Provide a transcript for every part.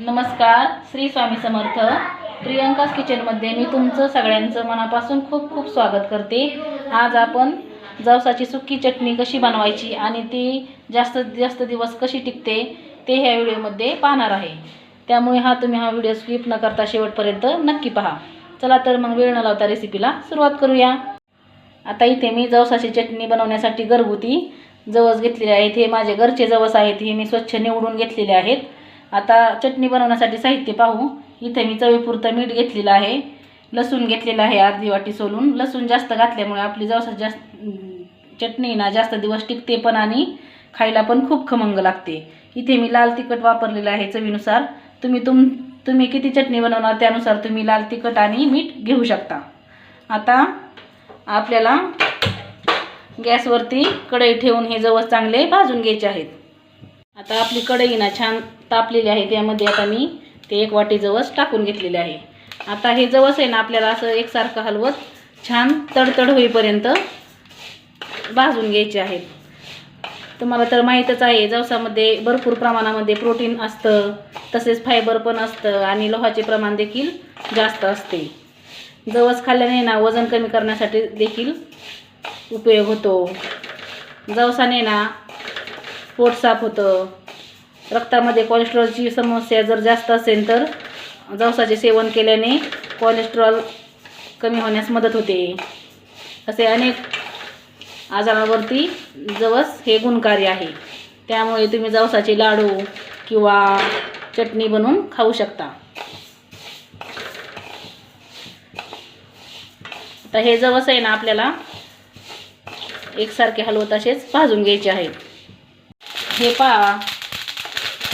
नमस्कार श्री स्वामी समर्थ. प्रियंकास किचनमध्ये मी तुमचं सगळ्यांचं मनापासून खूप खूप स्वागत करते. आज आपण जवसाची सुकी चटणी कशी बनवायची आणि ती जास्तीत जास्त दिवस कशी टिकते ते ह्या व्हिडिओमध्ये पाहणार आहे. त्यामुळे हा तुम्ही हा व्हिडिओ स्किप न करता शेवटपर्यंत नक्की पहा. चला तर मग वेळ न लावता रेसिपीला सुरुवात करूया. आता इथे मी जवसाची चटणी बनवण्यासाठी घरगुती जवस घेतलेले आहेत. हे माझे घरचे जवस आहेत. हे मी स्वच्छ निवडून घेतलेले आहेत. आता चटणी बनवण्यासाठी साहित्य पाहू. इथे मी चवीपुरतं मीठ घेतलेलं आहे. लसूण घेतलेलं आहे अर्धी वाटी सोलून. लसूण जास्त घातल्यामुळे आपली जवसा जास्त चटणी ना जास्त दिवस टिकते पण आणि खायला पण खूप खमंग लागते. इथे मी लाल तिखट वापरलेलं आहे चवीनुसार. तुम्ही तुम तुम्ही किती चटणी बनवणार त्यानुसार तुम्ही लाल तिखट आणि मीठ घेऊ शकता. आता आपल्याला गॅसवरती कढई ठेवून हे जवस चांगले भाजून घ्यायचे आहेत. आता आपली कढई ना छान तापलेली आहे त्यामध्ये आता मी ते एक वाटी जवस टाकून घेतलेले आहे. आता हे जवस आहे ना आपल्याला असं एकसारखं हलवत छान तडतड होईपर्यंत भाजून घ्यायचे आहेत तुम्हाला तर माहीतच आहे जवसामध्ये भरपूर प्रमाणामध्ये प्रोटीन असतं तसेच फायबर पण असतं आणि लोहाचे प्रमाण देखील जास्त असते. जवस खाल्ल्याने ना वजन कमी करण्यासाठी देखील उपयोग होतो. जवसाने ना पोट साफ होतं. रक्तामध्ये कोलेस्ट्रॉलची समस्या जर जास्त असेल तर जवसाचे सेवन केल्याने कोलेस्ट्रॉल कमी होण्यास मदत होते. असे अनेक आजारावरती जवस हे गुणकारी आहे. त्यामुळे तुम्ही जवसाचे लाडू किंवा चटणी बनवून खाऊ शकता. आता हे जवस आहे ना आपल्याला एकसारखे हलवत असेच भाजून घ्यायचे आहेत हे पहा.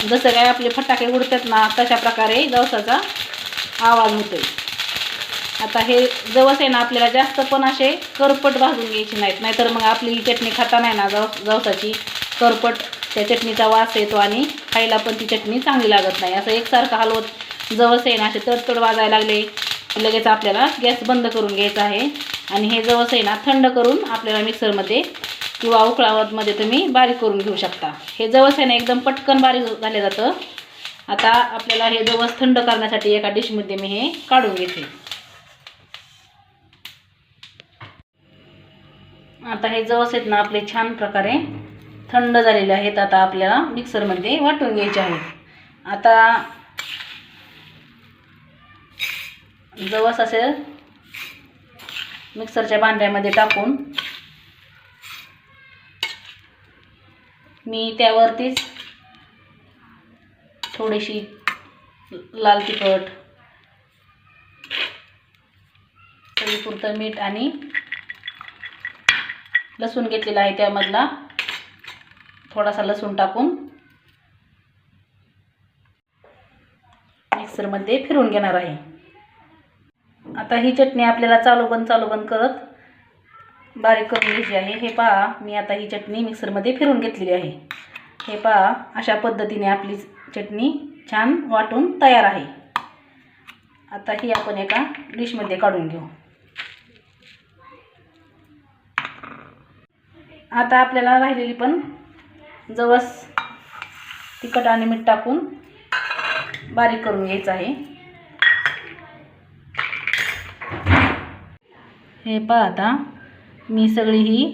जसं काय आपले फटाके उडतात ना तशा प्रकारे जवसाचा आवाज होतो आता हे जवस आहे ना आपल्याला जास्त पण असे करपट भाजून घ्यायचे नाहीत. नाहीतर मग आपली ही चटणी खाता नाही ना जव जवसाची. करपट त्या चटणीचा वास येतो आणि खायला पण ती चटणी चांगली लागत नाही. असं एकसारखं हलवत जवस आहे ना असे तडतड वाजायला लागले लगेच आपल्याला गॅस बंद करून घ्यायचा आहे. आणि हे जवस आहे ना थंड करून आपल्याला मिक्सरमध्ये किंवा उकळावतमध्ये तुम्ही बारीक करून घेऊ शकता. हे जवस आहे ना एकदम पटकन बारीक झालं जातं. आता आपल्याला हे जवस थंड करण्यासाठी एका डिशमध्ये मी हे काढून घेते. आता हे जवस आहेत ना आपले छान प्रकारे थंड झालेले आहेत. आता आपल्याला मिक्सरमध्ये वाटून घ्यायचे आहेत. आता जवस असेल मिक्सरच्या भांड्यामध्ये टाकून मी त्यावरतीच थोडीशी लाल तिखट चवीपुरतं मीठ आणि लसूण घेतलेला आहे त्यामधला. थोडासा लसूण टाकून मिक्सरमध्ये फिरून घेणार आहे. आता ही चटणी आपल्याला चालू बंद चालू बंद करत बारीक करून घ्यायची आहे. हे पहा मी आता ही चटणी मिक्सरमध्ये फिरून घेतलेली आहे. हे पहा अशा पद्धतीने आपली चटणी छान वाटून तयार आहे. आता ही आपण एका डिशमध्ये काढून घेऊ. आता आपल्याला राहिलेली पण जवस तिखट आणि मीठ टाकून बारीक करून घ्यायचं आहे. हे पहा आता मी सगळी ही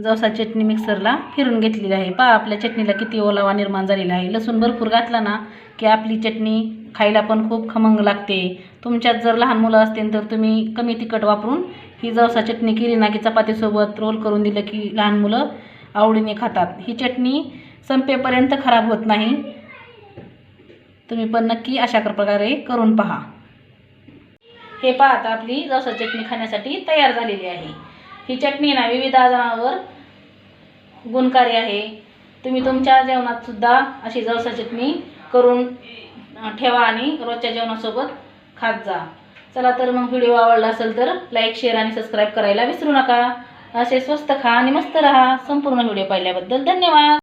जवसा चटणी मिक्सरला फिरून घेतलेली आहे. पहा आपल्या चटणीला किती ओलावा निर्माण झालेला आहे. लसूण भरपूर घातला ना की आपली चटणी खायला पण खूप खमंग लागते. तुमच्यात जर लहान मुलं असतील तर तुम्ही कमी तिखट वापरून ही जवसा चटणी केली ना की चपातीसोबत रोल करून दिलं की लहान मुलं आवडीने खातात. ही चटणी संपेपर्यंत खराब होत नाही. तुम्ही पण नक्की अशा प्रकारे करून पहा. हे पहा आता आपली जवसा चटणी खाण्यासाठी तयार झालेली आहे. ही चटणी ना विविध आजारांवर गुणकारी आहे. तुम्ही तुमच्या जेवणात सुद्धा अशी जवसा चटणी करून ठेवा आणि रोजच्या जेवणासोबत खात जा. चला तर मग व्हिडिओ आवडला असेल तर लाईक शेअर आणि सबस्क्राईब करायला विसरू नका. असे स्वस्त खा आणि मस्त राहा. संपूर्ण व्हिडिओ पाहिल्याबद्दल धन्यवाद.